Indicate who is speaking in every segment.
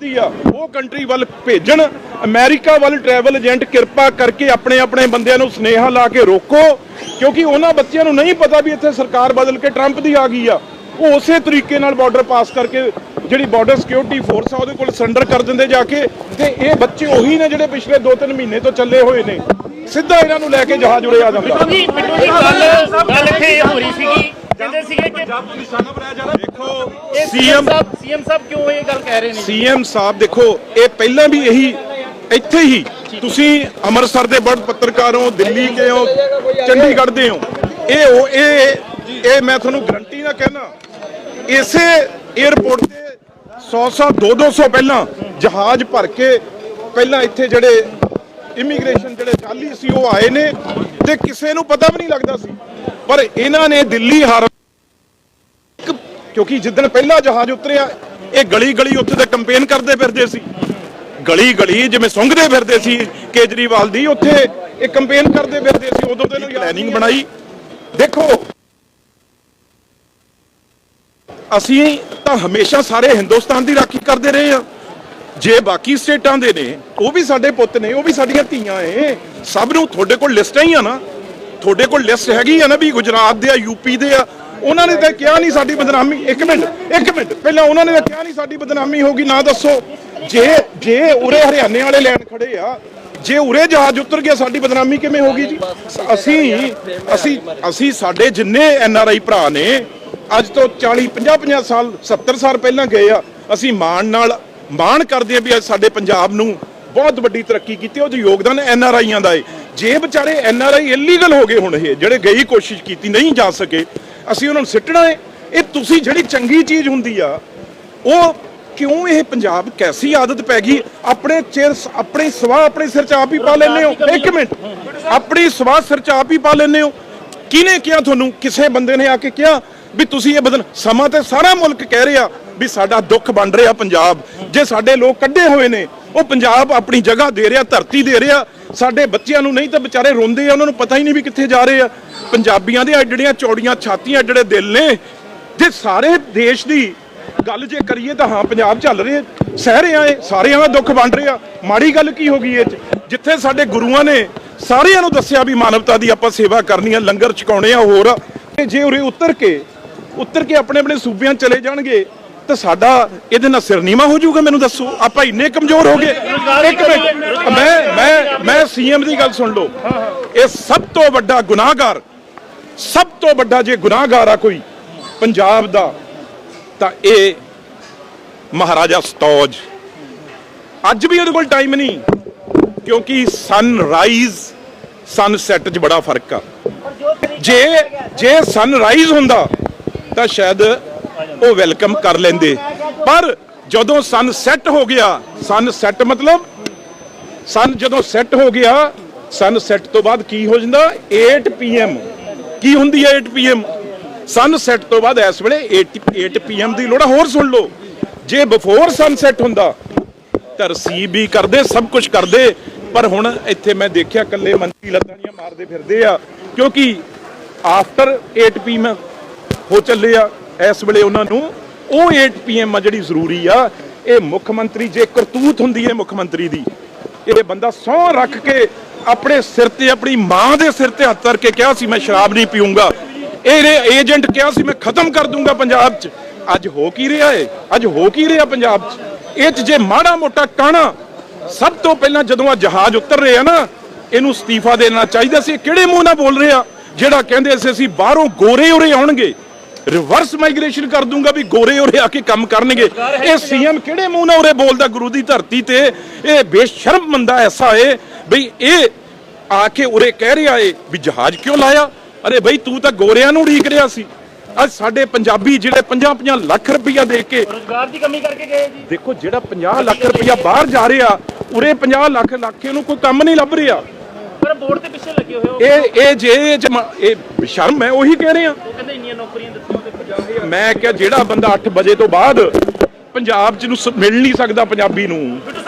Speaker 1: ਦੀ ਆ। ਉਹ ਕੰਟਰੀ ਵੱਲ ਭੇਜਣ। ਅਮਰੀਕਾ ਵੱਲ ਟਰੈਵਲ ਏਜੰਟ ਕਿਰਪਾ ਕਰਕੇ ਆਪਣੇ ਆਪਣੇ ਬੰਦਿਆਂ ਨੂੰ ਸਨੇਹਾ ਲਾ ਕੇ ਰੋਕੋ। ਕਿਉਂਕਿ ਉਹਨਾਂ ਬੱਚਿਆਂ ਨੂੰ ਨਹੀਂ ਪਤਾ ਵੀ ਇੱਥੇ ਸਰਕਾਰ ਬਦਲ ਕੇ ਟਰੰਪ ਦੀ ਆ ਗਈ ਆ। ਉਹ ਉਸੇ ਤਰੀਕੇ ਨਾਲ ਬਾਰਡਰ ਪਾਸ ਕਰਕੇ ਜਿਹੜੀ ਬਾਰਡਰ ਸਿਕਿਉਰਿਟੀ ਫੋਰਸ ਆ, ਉਹਦੇ ਕੋਲ ਸਰੈਂਡਰ ਕਰ ਦਿੰਦੇ ਜਾ ਕੇ। ਤੇ ਇਹ ਬੱਚੇ ਉਹੀ ਨੇ ਜਿਹੜੇ ਪਿਛਲੇ 2-3 ਮਹੀਨੇ ਤੋਂ ਚੱਲੇ ਹੋਏ ਨੇ। ਸਿੱਧਾ ਇਹਨਾਂ ਨੂੰ ਲੈ ਕੇ ਜਹਾਜ਼ ਉੜੇ ਆ ਜਾਂਦਾ
Speaker 2: ਜੀ ਬਿੱਟੂ ਜੀ ਗੱਲ ਗੱਲ ਇੱਥੇ ਇਹ ਹੋ ਰਹੀ ਸੀਗੀ
Speaker 1: ਦੇਖੋ
Speaker 2: ਸੀਐਮ ਸਾਹਿਬ ਸੀਐਮ ਸਾਹਿਬ ਕਿਉਂ ਇਹ ਗੱਲ ਕਹਿ ਰਹੇ ਨੇ
Speaker 1: ਸੀਐਮ ਸਾਹਿਬ ਦੇਖੋ ਇਹ ਪਹਿਲਾਂ ਵੀ ਇਹੀ ਇੱਥੇ ਹੀ ਤੁਸੀਂ ਅੰਮ੍ਰਿਤਸਰ ਦੇ ਬੜ ਪੱਤਰਕਾਰ ਹੋ ਦਿੱਲੀ ਕੇ ਹੋ ਚੰਡੀਗੜ੍ਹ ਦੇ ਹੋ। ਇਹ ਉਹ ਇਹ ਇਹ ਮੈਂ ਤੁਹਾਨੂੰ ਗਰੰਟੀ ਨਾਲ ਕਹਿਣਾ ਇਸੇ 에ਅਰਪੋਰਟ ਤੇ 100 100 200 200 ਪਹਿਲਾਂ ਜਹਾਜ਼ ਭਰ ਕੇ ਪਹਿਲਾਂ ਇੱਥੇ ਜਿਹੜੇ ਇਮੀਗ੍ਰੇਸ਼ਨ ਜਿਹੜੇ ਚਾਲੀ ਸੀ ਉਹ ਆਏ ਨੇ ਤੇ ਕਿਸੇ ਨੂੰ ਪਤਾ ਵੀ ਨਹੀਂ ਲੱਗਦਾ ਸੀ। ਪਰ ਇਹਨਾਂ ਨੇ ਦਿੱਲੀ ਹਾਰ ਕਿਉਂਕਿ ਜਿੱਦਣ ਪਹਿਲਾ ਜਹਾਜ਼ ਉਤਰਿਆ ਇਹ ਗਲੀ ਗਲੀ ਉੱਥੇ ਤੇ ਕੰਪੇਨ ਕਰਦੇ ਫਿਰਦੇ ਸੀ। ਗਲੀ ਗਲੀ ਜਿਵੇਂ ਸੁੰਘਦੇ ਫਿਰਦੇ ਸੀ ਕੇਜਰੀਵਾਲ ਦੀ ਉੱਥੇ ਇਹ ਕੰਪੇਨ ਕਰਦੇ ਫਿਰਦੇ ਸੀ ਉਦੋਂ ਤੇ ਪਲੈਨਿੰਗ ਬਣਾਈ। ਦੇਖੋ ਅਸੀਂ ਤਾਂ ਹਮੇਸ਼ਾ ਸਾਰੇ ਹਿੰਦੁਸਤਾਨ ਦੀ ਰਾਖੀ ਕਰਦੇ ਰਹੇ ਆ ਜੇ ਬਾਕੀ ਸਟੇਟਾਂ ਦੇ ਨੇ ਉਹ ਵੀ ਸਾਡੇ ਪੁੱਤ ਨੇ ਉਹ ਵੀ ਸਾਡੀਆਂ ਧੀਆਂ ਏ ਸਭ ਨੂੰ ਤੁਹਾਡੇ ਕੋਲ ਲਿਸਟਾਂ ਹੀ ਆ ਨਾ। ਤੁਹਾਡੇ ਕੋਲ ਲਿਸਟ ਹੈਗੀ ਆ ਨਾ ਵੀ ਗੁਜਰਾਤ ਦੇ ਆ ਯੂਪੀ ਦੇ ਆ ਉਹਨਾਂ ਨੇ ਤਾਂ ਕਿਹਾ ਨਹੀਂ ਸਾਡੀ ਬਦਨਾਮੀ। ਇੱਕ ਮਿੰਟ ਇੱਕ ਮਿੰਟ। ਪਹਿਲਾਂ ਉਹਨਾਂ ਨੇ ਤਾਂ ਕਿਹਾ ਨਹੀਂ ਸਾਡੀ ਬਦਨਾਮੀ ਹੋਗੀ ਨਾ ਦੱਸੋ। ਜੇ ਜੇ ਉਰੇ ਹਰਿਆਣੇ ਵਾਲੇ ਲੈਣ ਖੜੇ ਆ, ਜੇ ਉਰੇ ਜਹਾਜ਼ ਉਤਰ ਗਿਆ, ਸਾਡੀ ਬਦਨਾਮੀ ਕਿਵੇਂ ਹੋਗੀ ਜੀ? ਅਸੀਂ ਅਸੀਂ ਅਸੀਂ ਸਾਡੇ ਜਿੰਨੇ ਐਨ ਆਰ ਆਈ ਭਰਾ ਨੇ, ਅੱਜ ਤੋਂ 40 50 50 ਸਾਲ 70 ਸਾਲ ਪਹਿਲਾਂ ਗਏ ਆ, ਅਸੀਂ ਮਾਣ ਨਾਲ ਮਾਣ ਕਰਦੇ ਆ ਵੀ ਅੱਜ ਸਾਡੇ ਪੰਜਾਬ ਨੂੰ ਬਹੁਤ ਵੱਡੀ ਤਰੱਕੀ ਕੀਤੀ, ਉਹ 'ਚ ਯੋਗਦਾਨ ਐਨ ਆਰ ਆਈਆਂ ਦਾ ਏ। ਜੇ ਵਿਚਾਰੇ ਐਨ ਆਰ ਆਈ ਇਲੀਗਲ ਹੋ ਗਏ ਹੁਣ ਇਹ, ਜਿਹੜੇ ਗਈ ਕੋਸ਼ਿਸ਼ ਕੀਤੀ ਨਹੀਂ ਜਾ ਸਕੇ ਅਸੀਂ ਉਹਨਾਂ ਨੂੰ ਸਿੱਟਣਾ ਏ ਇਹ ਤੁਸੀਂ ਜਿਹੜੀ ਚੰਗੀ ਚੀਜ਼ ਹੁੰਦੀ ਆ ਉਹ ਕਿਉਂ ਇਹ ਪੰਜਾਬ ਕੈਸੀ ਆਦਤ ਪੈ ਗਈ? ਆਪਣੇ ਚਿਰ ਆਪਣੇ ਸਵਾਹ ਆਪਣੇ ਸਿਰ ਚ ਆਪ ਹੀ ਪਾ ਲੈਂਦੇ ਹੋ। ਇੱਕ ਮਿੰਟ। ਆਪਣੀ ਸਵਾਹ ਸਿਰ ਚ ਆਪ ਹੀ ਪਾ ਲੈਂਦੇ ਹੋ। ਕਿਹਨੇ ਕਿਹਾ ਤੁਹਾਨੂੰ? ਕਿਸੇ ਬੰਦੇ ਨੇ ਆ ਕੇ ਕਿਹਾ ਵੀ ਤੁਸੀਂ ਇਹ ਬਦਲ ਸਮਾਂ ਤੇ ਸਾਰਾ ਮੁਲਕ ਕਹਿ ਰਿਹਾ ਵੀ ਸਾਡਾ ਦੁੱਖ ਬਣ ਰਿਹਾ ਪੰਜਾਬ। ਜੇ ਸਾਡੇ ਲੋਕ ਕੱਢੇ ਹੋਏ ਨੇ ਉਹ ਪੰਜਾਬ ਆਪਣੀ ਜਗ੍ਹਾ ਦੇ ਰਿਹਾ ਧਰਤੀ ਦੇ ਰਿਹਾ ਸਾਡੇ ਬੱਚਿਆਂ ਨੂੰ ਨਹੀਂ ਤਾਂ ਵਿਚਾਰੇ ਰੋਂਦੇ ਆ, ਉਹਨਾਂ ਨੂੰ ਪਤਾ ਹੀ ਨਹੀਂ ਵੀ ਕਿੱਥੇ ਜਾ ਰਹੇ ਆ। ਪੰਜਾਬੀਆਂ ਦੇ ਐਡੜੀਆਂ ਚੌੜੀਆਂ ਛਾਤੀਆਂ ਜਿਹੜੇ ਦਿਲ ਨੇ, ਜੇ ਸਾਰੇ ਦੇਸ਼ ਦੀ ਗੱਲ ਜੇ ਕਰੀਏ ਤਾਂ ਹਾਂ, ਪੰਜਾਬ ਚੱਲ ਰਿਹਾ ਸਹਿ ਰਿਹਾ ਸਾਰਿਆਂ ਦਾ ਦੁੱਖ ਵੰਡ ਰਿਹਾ। ਮਾੜੀ ਗੱਲ ਕੀ ਹੋ ਗਈ ਇਹ ਚ? ਜਿੱਥੇ ਸਾਡੇ ਗੁਰੂਆਂ ਨੇ ਸਾਰਿਆਂ ਨੂੰ ਦੱਸਿਆ ਵੀ ਮਾਨਵਤਾ ਦੀ ਆਪਾਂ ਸੇਵਾ ਕਰਨੀ ਆ, ਲੰਗਰ ਛਕਾਉਣੇ ਆ ਹੋਰ, ਤੇ ਜੇ ਉਰੇ ਉਤਰ ਕੇ ਉਤਰ ਕੇ ਆਪਣੇ ਆਪਣੇ ਸੂਬਿਆਂ ਚਲੇ ਜਾਣਗੇ ਤਾਂ ਸਾਡਾ ਇਹਦੇ ਨਾਲ ਸਿਰ ਨੀਵਾ ਹੋ ਜਾਊਗਾ, ਮੈਨੂੰ ਦੱਸੋ। ਆਪਾਂ ਇੰਨੇ ਕਮਜ਼ੋਰ ਹੋ ਗਏ। ਇੱਕ ਮਿੰਟ। ਮੈਂ ਮੈਂ ਮੈਂ ਸੀਐਮ ਦੀ ਗੱਲ ਸੁਣ ਲਓ। ਇਹ ਸਭ ਤੋਂ ਵੱਡਾ ਗੁਨਾਹਗਾਰ, ਸਭ ਤੋਂ ਵੱਡਾ ਜੇ ਗੁਨਾਹਗਾਰ ਆ ਕੋਈ ਪੰਜਾਬ ਦਾ, ਤਾਂ ਇਹ ਮਹਾਰਾਜਾ ਸਤੌਜ। ਅੱਜ ਵੀ ਉਹਦੇ ਕੋਲ ਟਾਈਮ ਨਹੀਂ, ਕਿਉਂਕਿ ਸਨਰਾਈਜ਼ ਸਨਸੈਟ 'ਚ ਬੜਾ ਫ਼ਰਕ ਆ। ਜੇ ਜੇ ਸਨਰਾਈਜ਼ ਹੁੰਦਾ, ਤਾਂ ਸ਼ਾਇਦ ਉਹ ਵੈਲਕਮ ਕਰ ਲੈਂਦੇ। ਪਰ ਜਦੋਂ ਸਨ ਸੈੱਟ ਹੋ ਗਿਆ ਸਨ ਸੈੱਟ ਮਤਲਬ ਸਨ ਜਦੋਂ ਸੈੱਟ ਹੋ ਗਿਆ ਸਨ ਸੈੱਟ ਤੋਂ ਬਾਅਦ ਕੀ ਹੋ ਜਾਂਦਾ? 8 ਪੀਐਮ ਕੀ ਹੁੰਦੀ ਹੈ 8 ਪੀਐਮ ਸਨ ਸੈੱਟ ਤੋਂ ਬਾਅਦ ਇਸ ਵੇਲੇ 8 8 ਪੀਐਮ ਦੀ ਲੋੜ ਹੋਰ ਸੁਣ ਲਓ। ਜੇ ਬਿਫੋਰ ਸਨ ਸੈੱਟ ਹੁੰਦਾ, ਤਾਂ ਰਸੀਬ ਵੀ ਕਰਦੇ, ਸਭ ਕੁਝ ਕਰਦੇ। ਪਰ ਹੁਣ ਇੱਥੇ ਮੈਂ ਦੇਖਿਆ ਕੱਲੇ ਮੰਤਰੀ ਲੱਤਾਂ ਦੀਆਂ ਮਾਰਦੇ ਫਿਰਦੇ ਆ, ਕਿਉਂਕਿ ਆਫਟਰ 8 ਪੀਐਮ ਹੋ ਚੱਲੇ ਆ। ਇਸ ਵੇਲੇ ਉਹਨਾਂ ਨੂੰ ਉਹ 8 ਪੀਐਮ ਆ ਜਿਹੜੀ ਜ਼ਰੂਰੀ ਆ, ਇਹ ਮੁੱਖ ਮੰਤਰੀ ਜੇ ਕਰਤੂਤ ਹੁੰਦੀ ਹੈ ਮੁੱਖ ਮੰਤਰੀ ਦੀ, ਇਹ ਬੰਦਾ ਸਹੁੰ ਰੱਖ ਕੇ ਆਪਣੇ ਸਿਰ ਤੇ, ਆਪਣੀ ਮਾਂ ਦੇ ਸਿਰ ਤੇ ਹੱਥ ਧਰ ਕੇ ਕਿਹਾ ਸੀ, ਮੈਂ ਸ਼ਰਾਬ ਨਹੀਂ ਪੀਊਂਗਾ। ਇਹ ਏਜੰਟ ਕਿਹਾ ਸੀ, ਮੈਂ ਖਤਮ ਕਰ ਦੂੰਗਾ ਪੰਜਾਬ 'ਚ। ਅੱਜ ਹੋ ਕੀ ਰਿਹਾ ਏ? ਅੱਜ ਹੋ ਕੀ ਰਿਹਾ ਪੰਜਾਬ 'ਚ? ਇਹ 'ਚ ਜੇ ਮਾੜਾ ਮੋਟਾ ਕਾਣਾ, ਸਭ ਤੋਂ ਪਹਿਲਾਂ ਜਦੋਂ ਆ ਜਹਾਜ਼ ਉਤਰ ਰਿਹਾ ਨਾ, ਇਹਨੂੰ ਅਸਤੀਫਾ ਦੇਣਾ ਚਾਹੀਦਾ ਸੀ। ਇਹ ਕਿਹੜੇ ਮੂੰਹ ਨਾਲ ਬੋਲ ਰਿਹਾ? ਜਿਹੜਾ ਕਹਿੰਦੇ ਸੀ ਅਸੀਂ ਬਾਹਰੋਂ ਗੋਰੇ ਉਰੇ ਆਉਣਗੇ। ਰਿਵਰਸ ਮਾਈਗ੍ਰੇਸ਼ਨ ਕਰ ਦੂੰਗਾ ਵੀ ਗੋਰੇ ਉਰੇ ਆ ਕੇ ਕੰਮ ਕਰਨਗੇ। ਇਹ ਸੀਐਮ ਕਿਹੜੇ ਮੂੰਹ ਨਾਲ ਉਰੇ ਬੋਲਦਾ ਗੁਰੂ ਦੀ ਧਰਤੀ ਤੇ? ਇਹ ਬੇਸ਼ਰਮ ਬੰਦਾ ਐਸਾ ਏ ਬਈ ਇਹ ਆ ਕੇ ਉਰੇ ਕਹਿ ਰਿਹਾ ਏ ਵੀ ਜਹਾਜ਼ ਕਿਉਂ ਲਾਇਆ? ਅਰੇ ਬਈ ਤੂੰ ਤਾਂ ਗੋਰਿਆਂ ਨੂੰ ਉਡੀਕ ਰਿਹਾ ਸੀ। ਅੱਜ ਸਾਡੇ ਪੰਜਾਬੀ ਜਿਹੜੇ 50-50 ਲੱਖ ਰੁਪਈਆ ਦੇ ਕੇ
Speaker 2: ਰੋਜ਼ਗਾਰ ਦੀ ਕਮੀ ਕਰਕੇ ਗਏ ਜੀ।
Speaker 1: ਦੇਖੋ ਜਿਹੜਾ 50 ਲੱਖ ਰੁਪਈਆ ਬਾਹਰ ਜਾ ਰਿਹਾ ਉਰੇ 50 ਲੱਖ ਲੱਖ ਨੂੰ ਕੋਈ ਕੰਮ ਨਹੀਂ ਲੱਭ ਰਿਹਾ।
Speaker 2: ਪਰ ਬੋਰਡ ਦੇ ਪਿੱਛੇ ਲੱਗੇ ਹੋਏ ਹੋ।
Speaker 1: ਇਹ ਇਹ ਜੇ ਜਮਾ- ਇਹ ਸ਼ਰਮ ਹੈ ਉਹੀ ਕਹਿ ਰਿਹਾ।
Speaker 2: ਉਹ ਕਹਿੰਦੇ ਇੰਨੀਆਂ ਨੌਕਰੀਆਂ ਦਿੱਤੀਆਂ ਤੇ 50000
Speaker 1: ਮੈਂ ਕਿਹਾ ਜਿਹੜਾ ਬੰਦਾ 8 ਵਜੇ ਤੋਂ ਬਾਅਦ ਪੰਜਾਬ 'ਚ ਨੂੰ ਸ- ਮਿਲ ਨਹੀਂ ਸਕਦਾ ਪੰਜਾਬੀ ਨੂੰ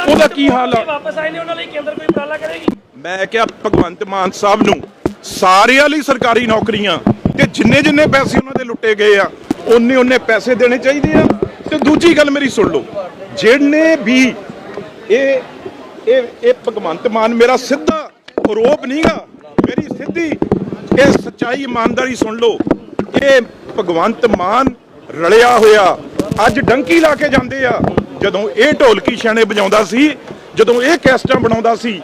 Speaker 1: ਉਹਦਾ ਕੀ ਹਾਲ ਆ?
Speaker 2: ਵਾਪਸ ਆਏ ਨੇ ਉਹਨਾਂ ਲਈ ਕੇਂਦਰ ਕੋਈ ਉਪਰਾਲਾ ਕਰੇਗੀ?
Speaker 1: ਮੈਂ ਕਿਹਾ ਭਗਵੰਤ ਮਾਨ ਸਾਹਿਬ ਨੂੰ ਸਾਰਿਆਂ ਲਈ ਸਰਕਾਰੀ ਨੌਕਰੀਆਂ ਤੇ ਜਿੰਨੇ ਜਿੰਨੇ ਪੈਸੇ ਉਹਨਾਂ ਦੇ ਲੁੱਟੇ ਗਏ ਆ ਉਹਨੇ ਉਹਨੇ ਪੈਸੇ ਦੇਣੇ ਚਾਹੀਦੇ ਆ। ਤੇ ਦੂਜੀ ਗੱਲ ਮੇਰੀ ਸੁਣ ਲਓ ਜਿਹਨੇ ਵੀ ਇਹ ਇਹ ਇਹ ਭਗਵੰਤ ਮਾਨ ਮੇਰਾ ਸਿੱਧਾ ਆਰੋਪ ਨਹੀਂਗਾ। ਮੇਰੀ ਸਿੱਧੀ ਇਹ ਸੱਚਾਈ ਇਮਾਨਦਾਰੀ ਸੁਣ ਲਓ ਇਹ ਭਗਵੰਤ ਮਾਨ ਰਲਿਆ ਹੋਇਆ, ਅੱਜ ਡੰਕੀ ਲਾ ਕੇ ਜਾਂਦੇ ਆ। ਜਦੋਂ ਇਹ ਢੋਲਕੀ ਛਾਣੇ ਵਜਾਉਂਦਾ ਸੀ, ਜਦੋਂ ਇਹ ਕੈਸਟਾਂ ਬਣਾਉਂਦਾ ਸੀ,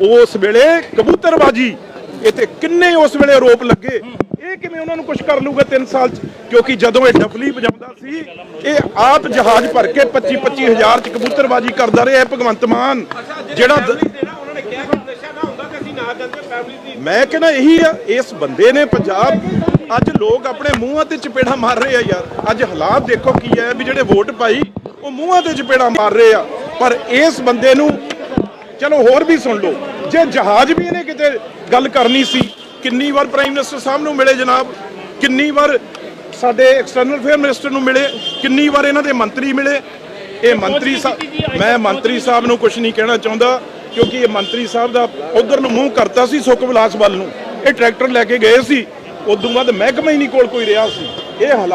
Speaker 1: ਉਸ ਵੇਲੇ ਕਬੂਤਰਬਾਜੀ ਇਹ ਤੇ ਕਿੰਨੇ ਉਸ ਵੇਲੇ ਆਰੋਪ ਲੱਗੇ? ਇਹ ਕਿਵੇਂ ਉਹਨਾਂ ਨੂੰ ਕੁਝ ਕਰ ਲੂਗਾ 3 ਸਾਲ ਚ? ਕਿਉਂਕਿ ਜਦੋਂ ਇਹ ਡਫਲੀ ਵਜਾਉਂਦਾ ਸੀ, ਇਹ ਆਪ ਜਹਾਜ਼ ਭਰ ਕੇ 25 25 ਹਜ਼ਾਰ ਚ ਕਬੂਤਰਬਾਜੀ ਕਰਦਾ ਰਿਹਾ ਭਗਵੰਤ ਮਾਨ, ਜਿਹੜਾ ਦ-
Speaker 3: ਉਹਨਾਂ ਨੇ ਕਿਹਾ ਕਿ ਨਸ਼ਾ ਨਾ ਹੁੰਦਾ ਤੇ ਅਸੀਂ ਨਾ ਜਾਂਦੇ ਫੈਮਿਲੀ ਦੀ
Speaker 1: ਮੈਂ ਕਹਿੰਦਾ ਇਹੀ ਆ, ਇਸ ਬੰਦੇ ਨੇ ਪੰਜਾਬ, ਅੱਜ ਲੋਕ ਆਪਣੇ ਮੂੰਹਾਂ ਤੇ ਚਪੇੜਾ ਮਾਰ ਰਹੇ ਆ ਯਾਰ। ਅੱਜ ਹਾਲਾਤ ਦੇਖੋ ਕੀ ਹੈ ਵੀ ਜਿਹੜੇ ਵੋਟ ਪਾਈ, ਉਹ ਮੂੰਹਾਂ ਤੇ ਚਪੇੜਾ ਮਾਰ ਰਹੇ ਆ। ਪਰ ਇਸ ਬੰਦੇ ਨੂੰ, ਚਲੋ ਹੋਰ ਵੀ ਸੁਣ ਲਓ, ਜੇ ਜਹਾਜ਼ ਵੀ ਇਹਨੇ ਕਿਤੇ ਗੱਲ ਕਰਨੀ ਸੀ, ਕਿੰਨੀ ਵਾਰ ਪ੍ਰਾਈਮ ਮਿਨਿਸਟਰ ਸਾਹਿਬ ਨੂੰ ਮਿਲੇ ਜਨਾਬ, ਕਿੰਨੀ ਵਾਰ ਸਾਡੇ ਐਕਸਟਰਨਲ ਅਫੇਅਰ ਮਿਨਿਸਟਰ ਨੂੰ ਮਿਲੇ, ਕਿੰਨੀ ਵਾਰ ਇਹਨਾਂ ਦੇ ਮੰਤਰੀ ਮਿਲੇ। ਇਹ ਮੰਤਰੀ ਸਾਹਿਬ ਮੈਂ ਮੰਤਰੀ ਸਾਹਿਬ ਨੂੰ ਕੁਝ ਨਹੀਂ ਕਹਿਣਾ ਚਾਹੁੰਦਾ। ਕਿਉਂਕਿ ਇਹ ਮੰਤਰੀ ਸਾਹਿਬ ਦਾ ਉਧਰ ਨੂੰ ਮੂੰਹ ਕਰਤਾ ਸੀ ਸੁੱਖ ਵਿਲਾਸ ਵੱਲ ਨੂੰ। ਇਹ ਟਰੈਕਟਰ ਲੈ ਕੇ ਗਏ ਸੀ। ਉਦੋਂ ਬਾਅਦ ਮਹਿਕਮਾ ਹੀ ਨਹੀਂ ਕੋਲ ਕੋਈ ਰਿਹਾ ਸੀ। ਇਹ ਹਾਲਾਤ